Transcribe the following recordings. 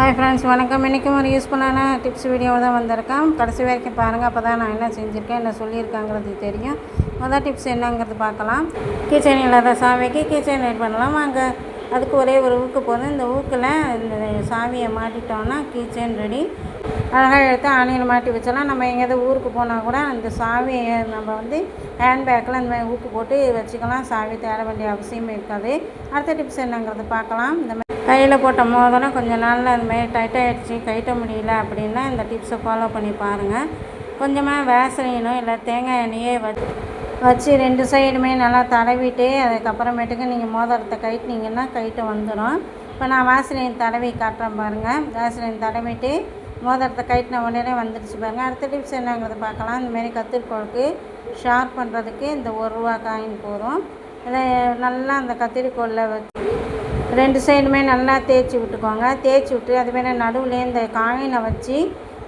Hi friends வணக்கம். இன்றைக்கும் ஒரு யூஸ்ஃபுல்லான டிப்ஸ் வீடியோவை தான் வந்திருக்கேன். கடைசி வரைக்கும் பாருங்கள் அப்போ தான் நான் என்ன செஞ்சுருக்கேன் என்ன சொல்லியிருக்காங்கிறது தெரியும். மொதல் டிப்ஸ் என்னங்கிறது பார்க்கலாம். கிச்சன் இல்லாத சாவிக்கு கிச்சன் ரெடி பண்ணலாம். வாங்க. அதுக்கு ஒரே ஒரு ஊக்கு போதும். இந்த ஊக்கில் இந்த சாவியை மாட்டிட்டோன்னா கிச்சன் ரெடி அழகாக எடுத்து ஆணியில் மாட்டி வச்சலாம் நம்ம எங்கேயாவது ஊருக்கு போனால் கூட அந்த சாவியை நம்ம வந்து ஹேண்ட்பேக்கில் அந்த மாதிரி ஊக்கு போட்டு வச்சுக்கலாம். சாவி தேட வேண்டிய அவசியம் இருக்காது. அடுத்த டிப்ஸ் என்னங்கிறது பார்க்கலாம். இந்த மாதிரி கையில் போட்ட மோதிரம் கொஞ்சம் நாளில் அந்த மாதிரி டைட்டாகிடுச்சு கைட்ட முடியல அப்படின்னா இந்த டிப்ஸை ஃபாலோ பண்ணி பாருங்கள் கொஞ்சமாக வேசலினோ இல்லை தேங்காய் எண்ணெயே வச்சு வச்சு ரெண்டு சைடுமே நல்லா தடவிட்டு அதுக்கப்புறமேட்டுக்கு நீங்கள் மோதிரத்தை கைட்டினீங்கன்னா கைட்டு வந்துடும் இப்போ நான் வாசலின் தடவி காட்டுறேன் பாருங்கள் வாசலின் தடவிட்டு மோதிரத்தை கைட்டின உடனே வந்துடுச்சு பாருங்கள் அடுத்த டிப்ஸ் என்னங்கிறது பார்க்கலாம். இந்தமாரி கத்திரிக்கோளுக்கு ஷார்ப் பண்ணுறதுக்கு இந்த ஒரு ரூபா காயின் போதும். இதை நல்லா அந்த கத்திரிக்கோலில் வச்சு ரெண்டு சைடுமே நல்லா தேய்ச்சி விட்டுக்கோங்க. தேய்ச்சி விட்டு அதுமாரி நடுவில் இந்த காயினை வச்சு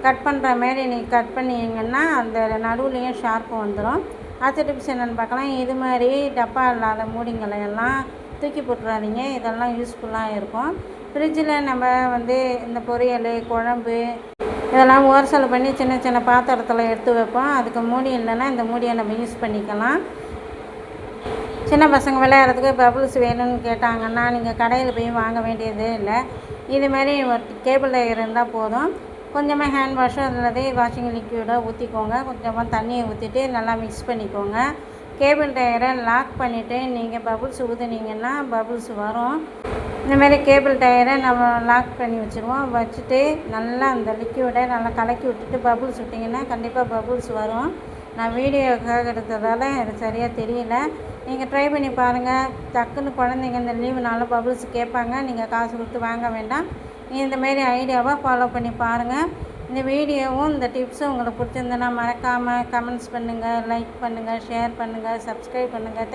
கட் பண்ணுற மாரி நீங்கள் கட் பண்ணிங்கன்னா அந்த நடுவுலேயும் ஷார்ப்பு வந்துடும் அடுத்த டிப்ஸ் என்னென்னு பார்க்கலாம். இது மாதிரி டப்பா இல்லாத மூடிங்களை எல்லாம் தூக்கி போட்டுறாதீங்க. இதெல்லாம் யூஸ்ஃபுல்லாக இருக்கும். ஃப்ரிட்ஜில் நம்ம வந்து இந்த பொரியல் குழம்பு இதெல்லாம் ஓரசல் பண்ணி சின்ன சின்ன பாத்திரத்தில் எடுத்து வைப்போம். அதுக்கு மூடி இல்லைன்னா இந்த மூடியை நம்ம யூஸ் பண்ணிக்கலாம். சின்ன பசங்க விளையாடுறதுக்கு பபுள்ஸ் வேணும்னு கேட்டாங்கன்னா நீங்கள் கடையில் போய் வாங்க வேண்டியதே இல்லை. இதுமாரி ஒரு கேபிள் டயர் இருந்தால் போதும். கொஞ்சமாக ஹேண்ட் வாஷும் அல்லது வாஷிங் லிக்யூடோ ஊற்றிக்கோங்க கொஞ்சமாக தண்ணியை ஊற்றிட்டு நல்லா மிக்ஸ் பண்ணிக்கோங்க. கேபிள் டயரை லாக் பண்ணிவிட்டு நீங்கள் பபுள்ஸ் ஊதுனீங்கன்னா பபுள்ஸ் வரும். இந்தமாரி கேபிள் டயரை நம்ம லாக் பண்ணி வச்சுருவோம். வச்சுட்டு நல்லா அந்த லிக்யூடை நல்லா கலக்கி விட்டுட்டு பபுள்ஸ் விட்டிங்கன்னா கண்டிப்பாக பபுள்ஸ் வரும். நான் வீடியோக்காக எடுத்ததால் எனக்கு சரியாக தெரியல. நீங்கள் ட்ரை பண்ணி பாருங்கள் டக்குன்னு குழந்தைங்க இந்த லீவு லீவுனால பபுள்ஸ் கேட்பாங்க. நீங்கள் காசு கொடுத்து வாங்க வேண்டாம். இந்தமாரி ஐடியாவை ஃபாலோ பண்ணி பாருங்கள் இந்த வீடியோவும் இந்த டிப்ஸும் உங்களுக்கு பிடிச்சிருந்தனா மறக்காமல் கமெண்ட்ஸ் பண்ணுங்கள் லைக் பண்ணுங்கள் ஷேர் பண்ணுங்கள் சப்ஸ்கிரைப் பண்ணுங்கள்